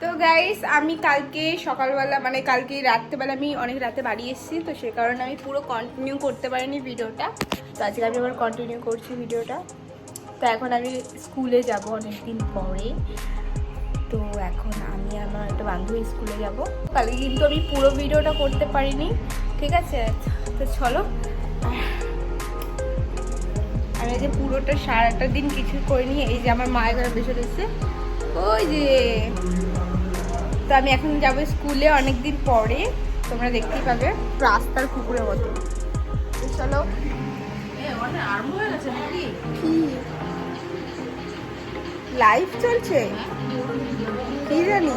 তো গাইস আমি কালকে সকালবেলা মানে কালকে রাত্রেবেলা আমি অনেক রাতে বাড়ি এসেছি, তো সে কারণে আমি পুরো কন্টিনিউ করতে পারিনি ভিডিওটা। তো আজকে আমি আবার কন্টিনিউ করছি ভিডিওটা। তো এখন আমি স্কুলে যাব অনেক দিন পরে। তো এখন আমি আমার একটা বান্ধবী স্কুলে যাব। কালকে কিন্তু আমি পুরো ভিডিওটা করতে পারিনি, ঠিক আছে? তো চলো। আমি যে পুরোটা সারাটা দিন কিছু করিনি, এই যে আমার মায়ের ঘরে বসে রয়েছে। ওই যে। তো আমি এখন যাব স্কুলে অনেক দিন পরে। তোমরা দেখতেই পাবে। রাস্তার কুকুরের মতো। চলো। লাইভ চলছে? কি জানি?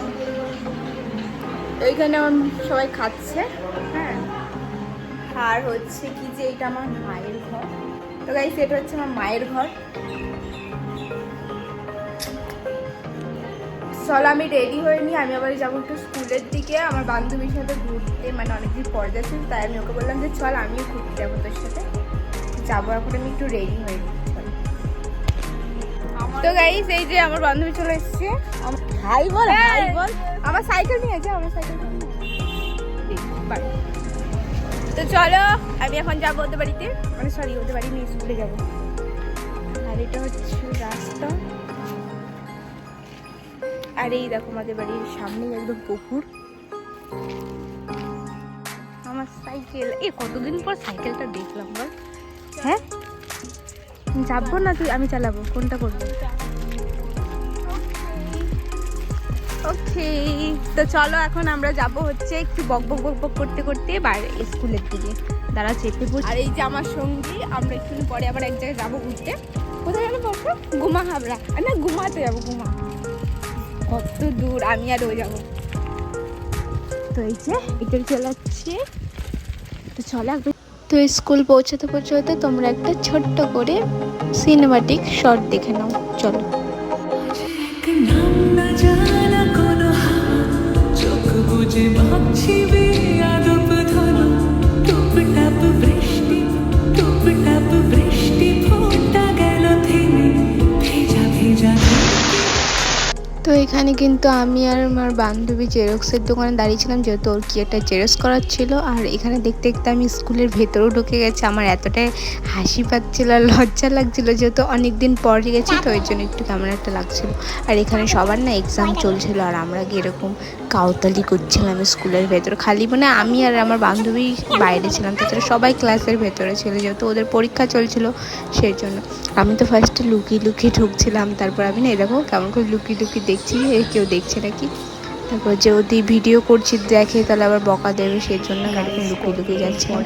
ওইখানে আমার সবাই খাচ্ছে। হ্যাঁ। আর হচ্ছে কি যে এটা আমার মায়ের ঘর। তো গাইস এটা হচ্ছে আমার মায়ের ঘর। চলো আমি রেডি হয়ে নি। আমি আবার যাব একটু স্কুলের দিকে। আমার বান্ধবীর সাথে ঘুরতে মানে অনেকদিন পরে যাচ্ছি তাই আমি ওকে বললাম যে চল আমিও ঘুরতে যাব তোর সাথে। যাব এখন আমি একটু রেডি হয়ে নিই, তো গাইস এই যে আমার বান্ধবী চলে এসেছে। হাই বল হাই বল। আমার সাইকেল নিয়ে আছে আমার সাইকেল বাই তো চলো আমি এখন যাব ওদের বাড়িতে। মানে সরি ওদের বাড়ি নিয়ে স্কুলে যাব। আর এটা হচ্ছে রাস্তা। আর এই দেখো আমাদের বাড়ির সামনে একদম পুকুর। আমার সাইকেল। এ, কতদিন পর সাইকেলটা দেখলাম বল হ্যাঁ? যাব না তুই? আমি চালাবো। কোনটা করব? ওকে তো চলো এখন আমরা যাব হচ্ছে একটু বক বক বক বক করতে করতে বাইরে স্কুলের দিকে। দাঁড়া, চেপে পড়ছি আর এই যে আমার সঙ্গী, আমরা একটু পরে আবার এক জায়গায় যাব ঘুরতে। কোথায় যাব বলছো গুমা হাবড়া। না, গুমাতে যাব, গুমা। কত দূর আমি আর ও যাব। তো এই যে এটা চলে যাচ্ছে তো চলো একবার। তো স্কুল পৌঁছাতে পৌঁছাতে তোমরা একটা ছোট্ট করে সিনেমাটিক শট দেখে নাও চলো। এখানে কিন্তু আমি আর আমার বান্ধবী জেরক্সের দোকানে দাঁড়িয়েছিলাম, যেহেতু ওর কি একটা জেরক্স করার ছিল। আর এখানে দেখতে দেখতে আমি স্কুলের ভেতরেও ঢুকে গেছি। আমার এতটাই হাসি পাচ্ছিল আর লজ্জা লাগছিল, যেহেতু অনেক দিন পরে গেছি, তো ওই জন্য একটু কেমন একটা লাগছিল। আর এখানে সবার না এক্সাম চলছিল, আর আমরা গিয়ে এরকম কাউতালি করছিলাম স্কুলের ভেতরে। খালি মানে আমি আর আমার বান্ধবী বাইরে ছিলাম, তাছাড়া সবাই ক্লাসের ভেতরে ছিল, যেহেতু ওদের পরীক্ষা চলছিল সেই জন্য। আমি তো ফার্স্টে লুকিয়ে লুকিয়ে ঢুকছিলাম, তারপর আমি না এরকম কেমন করে লুকিয়ে লুকিয়ে দেখছি এ কেউ দেখছে নাকি? তারপর যদি ভিডিও করছি, দেখে তাহলে আবার বকা দেবে সেই জন্য এরকম লুকিয়ে লুকিয়ে যাচ্ছিলাম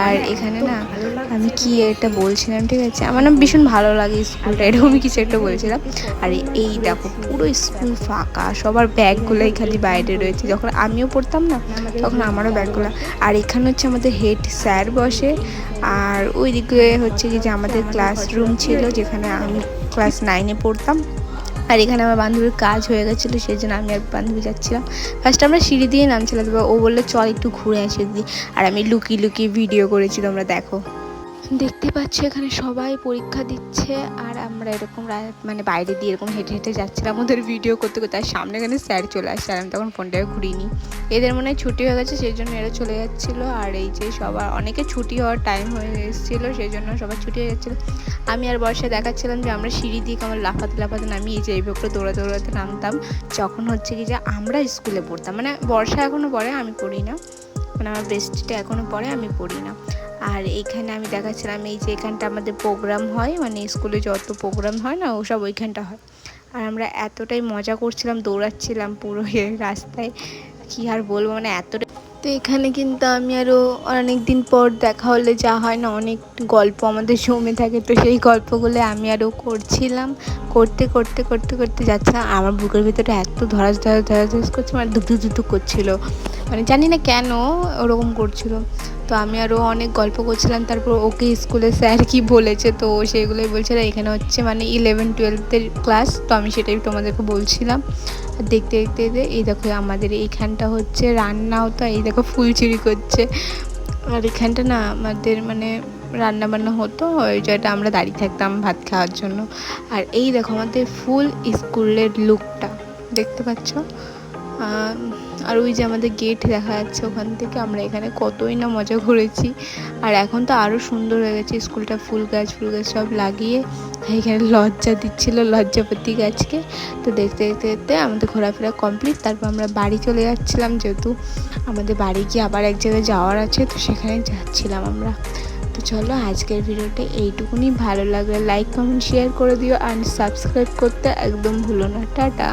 আর এখানে না, আমি কি একটা বলছিলাম, ঠিক আছে? আমার না ভীষণ ভালো লাগে স্কুলটা, এরকমই কিছু একটা বলছিলাম। আর এই দেখো, পুরো স্কুল ফাঁকা, সবার ব্যাগগুলোই খালি বাইরে রয়েছে। যখন আমিও পড়তাম না, তখন আমারও ব্যাগগুলো। আর এখানে হচ্ছে আমাদের হেড স্যার বসে, আর ওই দিকে হচ্ছে কি যে আমাদের ক্লাসরুম ছিল, যেখানে আমি ক্লাস নাইনে পড়তাম। আর এখানে আমার বান্ধবীর কাজ হয়ে গেছিল, সেই জন্য আমি আর বান্ধবী যাচ্ছিলাম। ফার্স্ট আমরা সিঁড়ি দিয়ে নামছিলাম, তারপর ও বলল, চল একটু ঘুরে আসি দিদি। আর আমি লুকিয়ে লুকিয়ে ভিডিও করেছি, তোমরা দেখো। দেখতে পাচ্ছি এখানে সবাই পরীক্ষা দিচ্ছে আর আমরা এরকম মানে বাইরে দিয়ে এরকম হেঁটে হেঁটে যাচ্ছিলাম ওদের ভিডিও করতে করতে, আর সামনে এখানে স্যার চলে আসছে আর আমি তখন ফোনটাকে ঘুরিনি। এদের মনে হয় ছুটি হয়ে গেছে, সেই জন্য এরা চলে যাচ্ছিল। আর এই যে সবার, অনেকে ছুটি হওয়ার টাইম হয়ে এসেছিল, সেই জন্য সবার ছুটি হয়ে যাচ্ছিল। আমি আর বর্ষা দেখাচ্ছিলাম যে আমরা সিঁড়ি দিয়ে কেমন লাফাতে লাফাতে নামি এই যে এইভাবে করে দৌড়াতে দৌড়াতে নামতাম। যখন হচ্ছে কি যে আমরা স্কুলে পড়তাম মানে বর্ষা এখনও পড়ে, আমি পড়ি না। মানে আমার বেস্টটা এখনও পড়ে, আমি পড়ি না। আর এখানে আমি দেখাচ্ছিলাম এই যে এখানটা আমাদের প্রোগ্রাম হয় মানে স্কুলে যত প্রোগ্রাম হয় না, ওসব ওইখানটা হয়। আর আমরা এতটাই মজা করছিলাম, দৌড়াচ্ছিলাম পুরো রাস্তায়। কি আর বলব মানে এতটা তো এখানে কিন্তু আমি আরও অনেক দিন পর দেখা হলে, যা হয় না, অনেক গল্প আমাদের জমে থাকে। তো সেই গল্পগুলো আমি আরও করছিলাম। করতে করতে করতে করতে যাচ্ছিলাম আমার বুকের ভিতরে এত ধরাস ধরাস ধরাস করছে মানে দুধু দুধু করছিল। মানে জানি না কেন ওরকম করছিল। তো আমি আরও অনেক গল্প করছিলাম, তারপর ওকে স্কুলে স্যার কি বলেছে, তো সেগুলোই বলছিল এখানে হচ্ছে মানে ইলেভেন টুয়েলভের ক্লাস তো আমি সেটাই তোমাদেরকে বলছিলাম। আর দেখতে দেখতে এই দেখো আমাদের এইখানটা হচ্ছে রান্না হতো এই দেখো ফুল চুরি করছে। আর এখানটা না আমাদের মানে রান্না বান্না হতো, ওই জায়গাটা আমরা দাঁড়িয়ে থাকতাম ভাত খাওয়ার জন্য। আর এই দেখো আমাদের ফুল স্কুলের লুকটা দেখতে পাচ্ছ? আর ওই যে আমাদের গেট দেখা যাচ্ছে ওখান থেকে, আমরা এখানে কতই না মজা করেছি। আর এখন তো আরও সুন্দর হয়ে গেছে, স্কুলটা ফুল গাছ ফুল গাছ সব লাগিয়ে। এখানে লজ্জা দিচ্ছিল লজ্জাপতি গাছকে। তো দেখতে দেখতে দেখতে আমাদের ঘোরাফেরা কমপ্লিট তারপর আমরা বাড়ি চলে যাচ্ছিলাম যেহেতু আমাদের বাড়ি গিয়ে আবার এক জায়গায় যাওয়ার আছে, তো সেখানে যাচ্ছিলাম আমরা। তো চলো আজকের ভিডিওটা এইটুকুনি, ভালো লাগলে লাইক কমেন্ট শেয়ার করে দিও আর সাবস্ক্রাইব করতে একদম ভুলো না। টাটা।